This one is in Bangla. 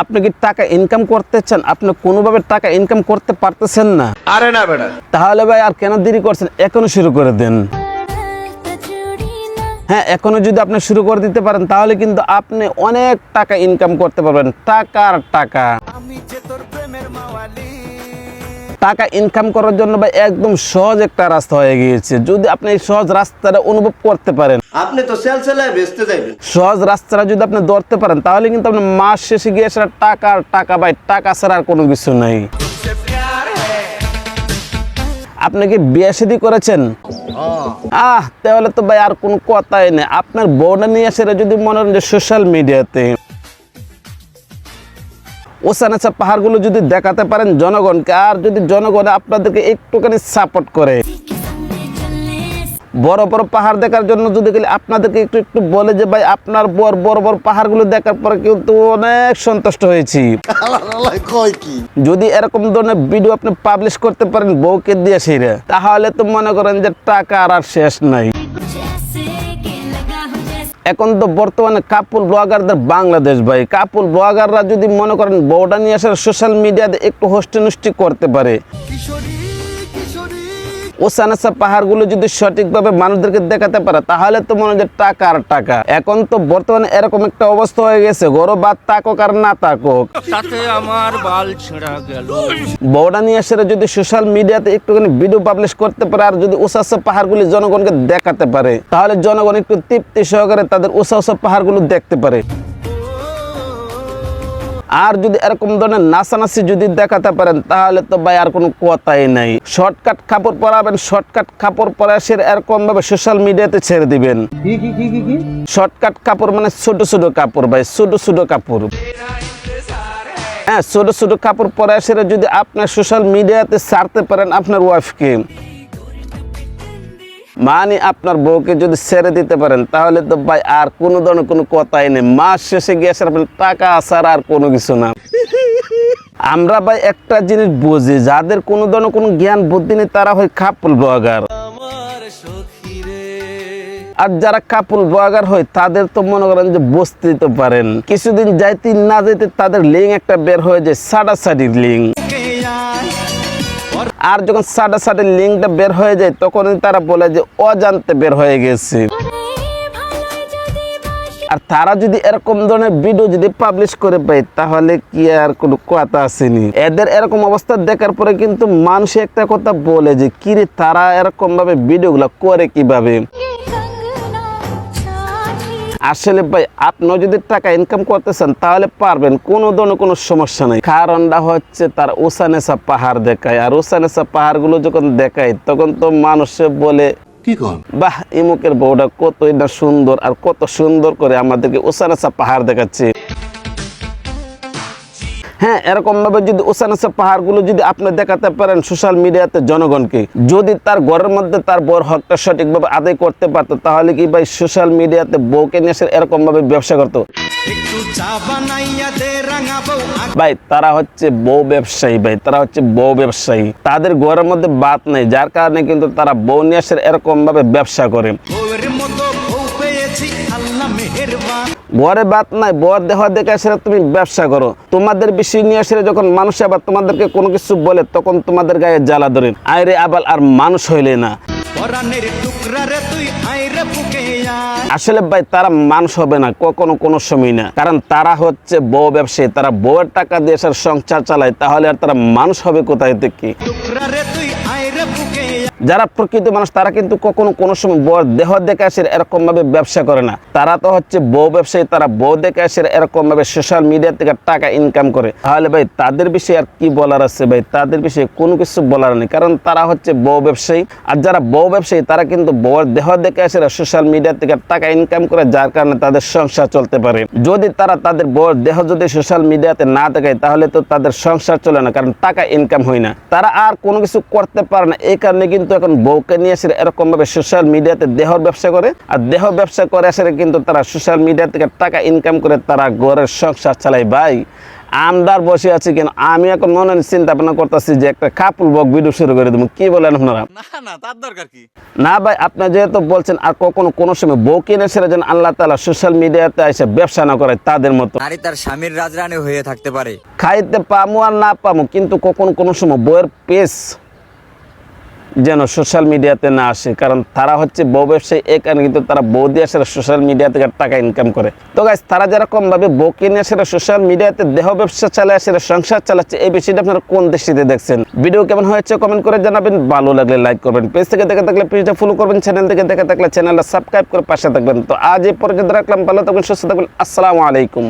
আপনি কি টাকা ইনকাম করতে চান? আপনি কোনোভাবে টাকা ইনকাম করতে পারতেছেন না। আরে না বেটা। তাহলে ভাই আর কেন দেরি করছেন? এখনও শুরু করে দেন। হ্যাঁ এখনও যদি আপনি শুরু করে দিতে পারেন তাহলে কিন্তু আপনি অনেক টাকা ইনকাম করতে পারবেন। টাকার টাকা। আমি যে তোর প্রেমের মাওয়ালি। টাকা ইনকাম করার জন্য ভাই একদম সহজ একটা রাস্তা হয়ে গিয়েছে। যদি আপনি এই সহজ রাস্তাটা অনুভব করতে পারেন আপনি তো সেল সেলায় বেচতে যাইবেন। সহজ রাস্তাটা যদি আপনি ধরতে পারেন তাহলে কিন্তু আপনি মাস শেষে গিয়ে সেটা টাকা আর টাকা ভাই টাকা ছাড়া আর কোনো কিছু নাই। আপনি কি বিয়ে শাদী করেছেন? আহ তাহলে তো ভাই আর কোনো কথাই নেই। আপনার বউটা নিয়ে আসে যদি মনে করেন যে সোশ্যাল মিডিয়াতে ওসানাচা পাহাড়গুলো যদি দেখাতে পারেন জনগণকে আর যদি জনগণ আপনাদেরকে একটুখানি সাপোর্ট করে। বড় বড় পাহাড় দেখার জন্য যদি গেলে আপনাদেরকে একটু একটু বলে যে ভাই আপনার বড় বড় বড় পাহাড়গুলো দেখার পরে কিন্তু অনেক সন্তুষ্ট হয়েছি। যদি এরকম ধরনের ভিডিও আপনি পাবলিশ করতে পারেন, বউকে দিয়ে সেরে, তাহলে তো মনে করেন যে টাকা আর শেষ নাই। এখন তো বর্তমানে কাপুল ব্লগারদের বাংলাদেশ ভাই। কাপুল ব্লগাররা যদি মনে করেন বউটা নিয়ে আসার সোশ্যাল মিডিয়াতে একটু হোস্টেনুষ্টি করতে পারে। কিশোরী ওসানাসা পাহাড়গুলো যদি সঠিকভাবে মানুষদেরকে দেখাতে পারে তাহলে তো মনে হয় টাকা আর টাকা। এখন তো বর্তমানে এরকম একটা অবস্থা হয়ে গেছে গরো বা তাকক আর না তাকক। তাতে আমার বাল ছেঁড়া গেল। নিয়ে এসে যদি সোশ্যাল মিডিয়াতে একটুখানি ভিডিও পাবলিশ করতে পারে আর যদি উষা পাহাড়গুলি জনগণকে দেখাতে পারে তাহলে জনগণ একটু তৃপ্তি সহকারে তাদের উষা উষা পাহাড়গুলো দেখতে পারে। আর যদি এরকম ধরনের নাচানাচি যদি দেখাতে পারেন তাহলে তো ভাই আর কোনো কথাই নাই। শর্টকাট কাপড় পরাবেন শর্টকাট কাপড় পরে সে এরকম ভাবে সোশ্যাল মিডিয়াতে ছেড়ে দিবেন। শর্টকাট কাপড় মানে ছোট ছোট কাপড় ভাই ছোট ছোট কাপড়। হ্যাঁ ছোট ছোট কাপড় পরে এসে যদি আপনার সোশ্যাল মিডিয়াতে ছাড়তে পারেন আপনার ওয়াইফকে মানে আপনার বউকে যদি ছেড়ে দিতে পারেন, তাহলে তো ভাই আর কোনো ধরনের কোনো কথাই নেই। মাস শেষে গিয়ে আসার টাকা আসার আর কোনো কিছু না। আমরা ভাই একটা জিনিস বুঝি, যাদের কোনো ধরনের কোনো জ্ঞান বুদ্ধি নেই, তারা হয় কাপুল ব্লগার আর যারা কাপুল ব্লগার হয়, তাদের তো মনে করেন যে বসতে তো পারেন। কিছুদিন যাইতে না যাইতে তাদের লিঙ্ক একটা বের হয়ে যায় সাডা সাডির লিঙ্ক। আর যখন সাড়ে সাড়ে লিঙ্কটা বের হয়ে যায় তখন তারা বলে যে, অজান্তে বের হয়ে গেছে। আর তারা যদি এরকম ধরনের ভিডিও যদি পাবলিশ করে পায়, তাহলে কি আর কোনো কথা আসেনি। এদের এরকম অবস্থা দেখার পরে কিন্তু মানুষ একটা কথা বলে যে, কিরে, তারা এরকমভাবে ভিডিওগুলো করে কীভাবে? আসলে ভাই আপনি যদি টাকা ইনকাম করতেছেন চান তাহলে পারবেন। কোনো ধরনের কোনো সমস্যা নেই। কারণটা হচ্ছে তার ওসানেসা পাহাড় দেখায়। আর ওসানেসা পাহাড়গুলো যখন দেখায় তখন তো মানুষে বলে কি কন? বাহ ইমুকের বউটা কতই না সুন্দর আর কত সুন্দর করে আমাদেরকে ওসানেসা পাহাড় দেখাচ্ছে। হ্যাঁ এরকম ভাবে যদি উসানেসা পাহাড়গুলো যদি আপনি দেখাতে পারেন সোশ্যাল মিডিয়াতে জনগণকে যদি তার ঘরের মধ্যে তার বর হকটা সঠিকভাবে আদায় করতে পারতো তাহলে কি ভাই সোশ্যাল মিডিয়াতে বউকে নিয়ে এসে এরকম ভাবে ব্যবসা করতো? ভাই তারা হচ্ছে বউ ব্যবসায়ী ভাই তারা হচ্ছে বউ ব্যবসায়ী। তাদের ঘরের মধ্যে বাত নেই যার কারণে কিন্তু তারা বউ নিয়ে এসে এরকম ভাবে ব্যবসা করে। মেহেরবান বাদ নাই বর দেহ দেখে এসে তুমি ব্যবসা করো। তোমাদের বিষয় নিয়ে এসে যখন মানুষ আবার তোমাদেরকে কোনো কিছু বলে তখন তোমাদের গায়ে জ্বালা ধরে। আয়রে আবার আর মানুষ হইলে না। আসলে ভাই তারা মানুষ হবে না কখনো কোনো সময় না। কারণ তারা হচ্ছে বউ ব্যবসায়ী তারা বউয়ের টাকা দিয়ে সংসার চালায় তাহলে আর তারা মানুষ হবে কোথায় থেকে? যারা প্রকৃত মানুষ, তারা কিন্তু কখনো কোনো সময় বর দেহ দেখে আসে এরকম ভাবে ব্যবসা করে না। তারা তো হচ্ছে বউ ব্যবসায়ী, তারা বউ দেখে আসে এরকম ভাবে সোশ্যাল মিডিয়া থেকে টাকা ইনকাম করে। তাহলে ভাই, তাদের বিষয়ে আর কি বলার আছে ভাই? তাদের বিষয়ে কোনো কিছু বলার নেই। কারণ তারা হচ্ছে বউ ব্যবসায়ী। আর যারা বউ ব্যবসায়ী, তারা কিন্তু বউয়ের দেহ দেখে আসে সোশ্যাল মিডিয়া থেকে টাকা ইনকাম করে, যার কারণে তাদের সংসার চলতে পারে। যদি তারা তাদের বউয়ের দেহ যদি সোশ্যাল মিডিয়াতে না দেখায়, তাহলে তো তাদের সংসার চলে না, কারণ টাকা ইনকাম হয় না। তারা আর কোনো কিছু করতে পারে না। এই কারণে কিন্তু এখন বউকে নিয়ে এসে এরকম ভাবে সোশ্যাল মিডিয়াতে দেহর ব্যবসা করে আর দেহ ব্যবসা করে আসলে কিন্তু তারা সোশ্যাল মিডিয়া থেকে টাকা ইনকাম করে তারা ঘরের সংসার চালায়। ভাই আমদার বসে আছি কেন? আমি এখন মনে চিন্তা ভাবনা করতেছি যে একটা কাপুল বক ভিডিও শুরু করে দেবো। কি বলেন আপনারা? না না তার দরকার কি? না ভাই আপনি যেহেতু বলছেন আর কখনো কোনো সময় বউ কিনে সেরে যেন আল্লাহ তালা সোশ্যাল মিডিয়াতে এসে ব্যবসা না করে তাদের মতো। নারী তার স্বামীর রাজরানী হয়ে থাকতে পারে। খাইতে পামু আর না পামু কিন্তু কখনো কোনো সময় বইয়ের পেজ যেন সোশ্যাল মিডিয়াতে না আসে, কারণ তারা হচ্ছে বউ ব্যবসায়ী, এ কারণে কিন্তু তারা বউ দিয়ে আসলে সোশ্যাল মিডিয়া থেকে টাকা ইনকাম করে। তো গাইজ তারা যেরকম ভাবে বউ কিনে আসলে সোশ্যাল মিডিয়াতে দেহ ব্যবসা চালায় আসলে সংসার চালাচ্ছে, এই বিষয়টা আপনারা কোন দৃষ্টিতে দেখছেন? ভিডিও কেমন হয়েছে কমেন্ট করে জানাবেন, ভালো লাগলে লাইক করবেন পেজ থেকে দেখে থাকলে পেজটা ফলো করবেন চ্যানেল থেকে দেখে থাকলে চ্যানেলটা সাবস্ক্রাইব করে পাশে থাকবেন। তো আজ এই পর্যন্ত রাখলাম, ভালো থাকবেন, সুস্থ থাকবেন, আসসালামু আলাইকুম।